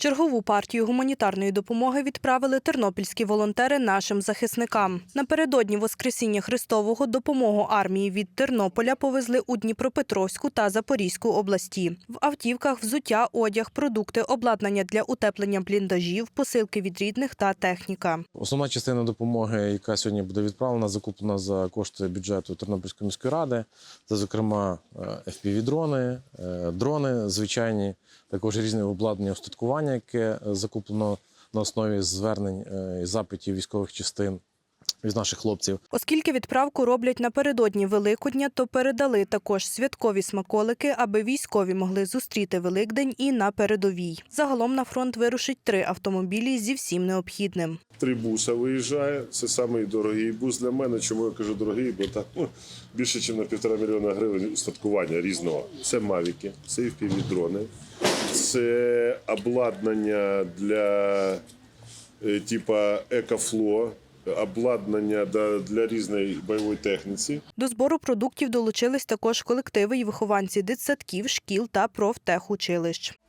Чергову партію гуманітарної допомоги відправили тернопільські волонтери нашим захисникам. Напередодні Воскресіння Христового допомогу армії від Тернополя повезли у Дніпропетровську та Запорізьку області. В автівках взуття, одяг, продукти, обладнання для утеплення бліндажів, посилки від рідних та техніка. Основна частина допомоги, яка сьогодні буде відправлена, закуплена за кошти бюджету Тернопільської міської ради. Це, зокрема, FPV-дрони, е, дрони звичайні, також різне обладнання устаткування, яке е, закуплено на основі звернень е, і запитів військових частин від наших хлопців. Оскільки відправку роблять напередодні Великодня, то передали також святкові смаколики, аби військові могли зустріти Великдень і на передовій. Загалом на фронт вирушить три автомобілі зі всім необхідним. Три буса виїжджає. Це самий дорогий бус для мене. Чому я кажу дорогий? Бо там ну, більше, ніж на півтора мільйона гривень устаткування різного. Це мавіки, це FPV-дрони, це обладнання для е, типа екофло, обладнання для, різної бойової техніці. До збору продуктів долучились також колективи і вихованці дитсадків, шкіл та профтехучилищ.